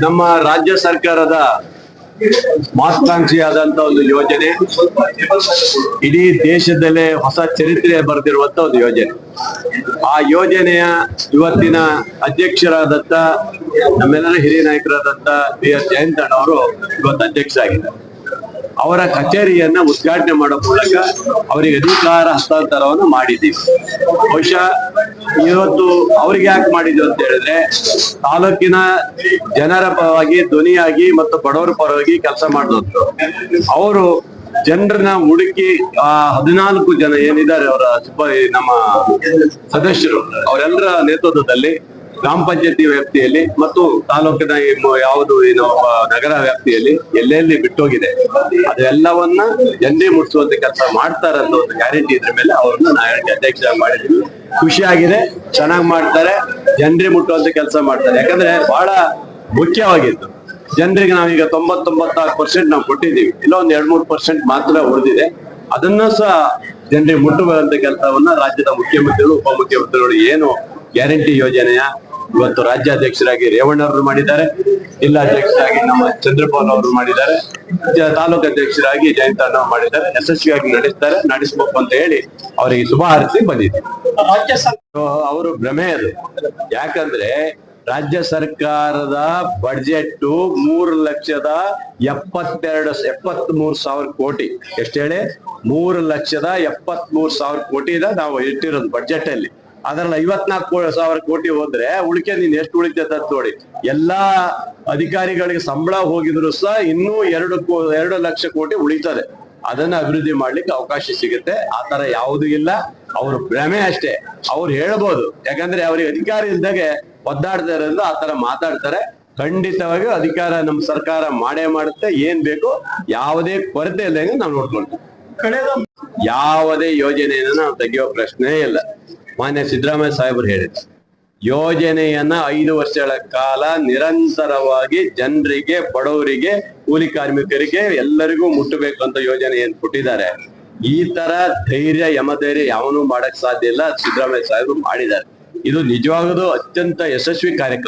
ನಮ್ಮ ರಾಜ್ಯ ಸರ್ಕಾರದ ಮಹತ್ವಾಕಾಂಕ್ಷಿಯಾದಂತ ಒಂದು ಯೋಜನೆ. ಇಡೀ ದೇಶದಲ್ಲೇ ಹೊಸ ಚರಿತ್ರೆ ಬರೆದಿರುವಂತ ಒಂದು ಯೋಜನೆ. ಆ ಯೋಜನೆಯ ಇವತ್ತಿನ ಅಧ್ಯಕ್ಷರಾದಂತ ನಮ್ಮೆಲ್ಲರ ಹಿರಿಯ ನಾಯಕರಾದಂತ ಬಿ ಜಯಂತಣ್ಣ ಅವರು ಇವತ್ತು ಅಧ್ಯಕ್ಷ ಆಗಿದ್ದಾರೆ ಅವರ ಕಚೇರಿಯನ್ನ ಉದ್ಘಾಟನೆ ಮಾಡೋ ಮೂಲಕ ಅವರಿಗೆ ಅಧಿಕಾರ ಹಸ್ತಾಂತರವನ್ನು ಮಾಡಿದ್ದೀವಿ. ಬಹುಶಃ ಇವತ್ತು ಅವ್ರಿಗೆ ಯಾಕೆ ಮಾಡಿದ್ವಿ ಅಂತ ಹೇಳಿದ್ರೆ, ತಾಲೂಕಿನ ಜನರ ಪರವಾಗಿ, ಧ್ವನಿಯಾಗಿ ಮತ್ತು ಬಡವರ ಪರವಾಗಿ ಕೆಲಸ ಮಾಡಿದ್ರು ಅವರು ಜನರನ್ನ ಹುಡುಕಿ, ಆ ಹದಿನಾಲ್ಕು ಜನ ಏನಿದ್ದಾರೆ ಅವರ ನಮ್ಮ ಸದಸ್ಯರು, ಅವರೆಲ್ಲರ ನೇತೃತ್ವದಲ್ಲಿ ಗ್ರಾಮ ಪಂಚಾಯತಿ ವ್ಯಾಪ್ತಿಯಲ್ಲಿ ಮತ್ತು ತಾಲೂಕಿನ ಯಾವುದು ಏನು ನಗರ ವ್ಯಾಪ್ತಿಯಲ್ಲಿ ಎಲ್ಲೆಲ್ಲಿ ಬಿಟ್ಟೋಗಿದೆ, ಅದೆಲ್ಲವನ್ನ ಜನರಿಗೆ ಮುಟ್ಟಿಸುವಂತ ಕೆಲಸ ಮಾಡ್ತಾರೆ ಅಂತ ಒಂದು ಗ್ಯಾರಂಟಿ ಇದ್ರ ಮೇಲೆ ಅವ್ರನ್ನ ನಾಯಕ ಅಧ್ಯಕ್ಷ ಮಾಡಿದ್ವಿ ಖುಷಿಯಾಗಿದೆ, ಚೆನ್ನಾಗಿ ಮಾಡ್ತಾರೆ ಜನರಿಗೆ ಮುಟ್ಟುವಂತ ಕೆಲಸ ಮಾಡ್ತಾರೆ. ಯಾಕಂದ್ರೆ ಬಹಳ ಮುಖ್ಯವಾಗಿತ್ತು. ಜನರಿಗೆ ನಾವೀಗ ತೊಂಬತ್ತೊಂಬತ್ತಾರು ಪರ್ಸೆಂಟ್ ನಾವು ಕೊಟ್ಟಿದ್ದೀವಿ. ಇಲ್ಲ ಒಂದ್ ಎರಡ್ ಮೂರು ಪರ್ಸೆಂಟ್ ಮಾತ್ರ ಉಳಿದಿದೆ. ಅದನ್ನ ಸಹ ಜನರಿಗೆ ಮುಟ್ಟುವಂತ ಕೆಲಸವನ್ನ ರಾಜ್ಯದ ಮುಖ್ಯಮಂತ್ರಿಗಳು, ಉಪಮುಖ್ಯಮಂತ್ರಿಗಳು ಏನು ಗ್ಯಾರಂಟಿ ಯೋಜನೆಯ ಇವತ್ತು ರಾಜ್ಯಾಧ್ಯಕ್ಷರಾಗಿ ರೇವಣ್ಣವರು ಮಾಡಿದ್ದಾರೆ. ಜಿಲ್ಲಾಧ್ಯಕ್ಷರಾಗಿ ನಮ್ಮ ಚಂದ್ರಪಾಲ್ ಅವರು ಮಾಡಿದ್ದಾರೆ. ತಾಲೂಕ್ ಅಧ್ಯಕ್ಷರಾಗಿ ಅವರು ಮಾಡಿದ್ದಾರೆ. ಯಶಸ್ವಿಯಾಗಿ ನಡೆಸ್ತಾರೆ. ನಡೆಸಬೇಕು ಅಂತ ಹೇಳಿ ಅವರಿಗೆ ಶುಭ ಹಾರಿಸಿ ಬಂದಿದ್ದೀವಿ ರಾಜ್ಯ ಅವರು ಭ್ರಮೆ ಅದು. ಯಾಕಂದ್ರೆ ರಾಜ್ಯ ಸರ್ಕಾರದ ಬಡ್ಜೆಟ್ ಮೂರು ಲಕ್ಷದ ಎಪ್ಪತ್ತೆರಡು ಎಪ್ಪತ್ತ್ ಮೂರು ಸಾವಿರ ಕೋಟಿ. ಎಷ್ಟು ಹೇಳಿ? ಮೂರು ಲಕ್ಷದ ಎಪ್ಪತ್ತ್ ಮೂರು ಸಾವಿರ ಕೋಟಿನ ನಾವು ಇಟ್ಟಿರೋದು ಬಡ್ಜೆಟ್ ಅಲ್ಲಿ ಅದ್ರಲ್ಲಿ ಐವತ್ನಾಲ್ಕು ಸಾವಿರ ಕೋಟಿ ಹೋದ್ರೆ ಉಳಿಕೆ ನೀನ್ ಎಷ್ಟು ಉಳಿತೈತೆ ನೋಡಿ ಎಲ್ಲಾ ಅಧಿಕಾರಿಗಳಿಗೆ ಸಂಬಳ ಹೋಗಿದ್ರು ಸಹ ಇನ್ನೂ ಎರಡು ಎರಡು ಲಕ್ಷ ಕೋಟಿ ಉಳಿತದೆ. ಅದನ್ನ ಅಭಿವೃದ್ಧಿ ಮಾಡ್ಲಿಕ್ಕೆ ಅವಕಾಶ ಸಿಗುತ್ತೆ. ಆ ತರ ಯಾವುದೂ ಇಲ್ಲ. ಅವ್ರ ಭ್ರಮೆ ಅಷ್ಟೇ. ಅವ್ರು ಹೇಳ್ಬೋದು. ಯಾಕಂದ್ರೆ ಅವ್ರಿಗೆ ಅಧಿಕಾರ ಇಲ್ದಾಗೆ ಒದ್ದಾಡ್ತಾ ಅಂದ್ರೆ ಆ ತರ ಮಾತಾಡ್ತಾರೆ. ಖಂಡಿತವಾಗಿಯೂ ಅಧಿಕಾರ ನಮ್ಮ ಸರ್ಕಾರ ಮಾಡೇ ಮಾಡುತ್ತೆ. ಏನ್ ಬೇಕು ಯಾವುದೇ ಕೊರತೆ ಇಲ್ದಂಗೆ ನಾವು ನೋಡ್ಕೊಳ್ತೀವಿ. ಕಳೆದ ಯಾವುದೇ ಯೋಜನೆಯನ್ನ ನಾವು ತೆಗೆಯೋ ಪ್ರಶ್ನೆ ಇಲ್ಲ. ಮಾನ್ಯ ಸಿದ್ದರಾಮಯ್ಯ ಸಾಹೇಬರು ಹೇಳಿದ್ರು. ಯೋಜನೆಯನ್ನ ಐದು ವರ್ಷಗಳ ಕಾಲ ನಿರಂತರವಾಗಿ ಜನರಿಗೆ, ಬಡವರಿಗೆ, ಕೂಲಿ ಕಾರ್ಮಿಕರಿಗೆ ಎಲ್ಲರಿಗೂ ಮುಟ್ಟಬೇಕು ಅಂತ ಯೋಜನೆ ಏನ್ ಕೊಟ್ಟಿದ್ದಾರೆ. ಈ ತರ ಧೈರ್ಯ, ಯಮಧೈರ್ಯ ಯಾವನು ಮಾಡಕ್ ಸಾಧ್ಯ ಇಲ್ಲ. ಸಿದ್ದರಾಮಯ್ಯ ಸಾಹೇಬರು ಮಾಡಿದ್ದಾರೆ. ಇದು ನಿಜವಾಗದು ಅತ್ಯಂತ ಯಶಸ್ವಿ ಕಾರ್ಯಕ್ರಮ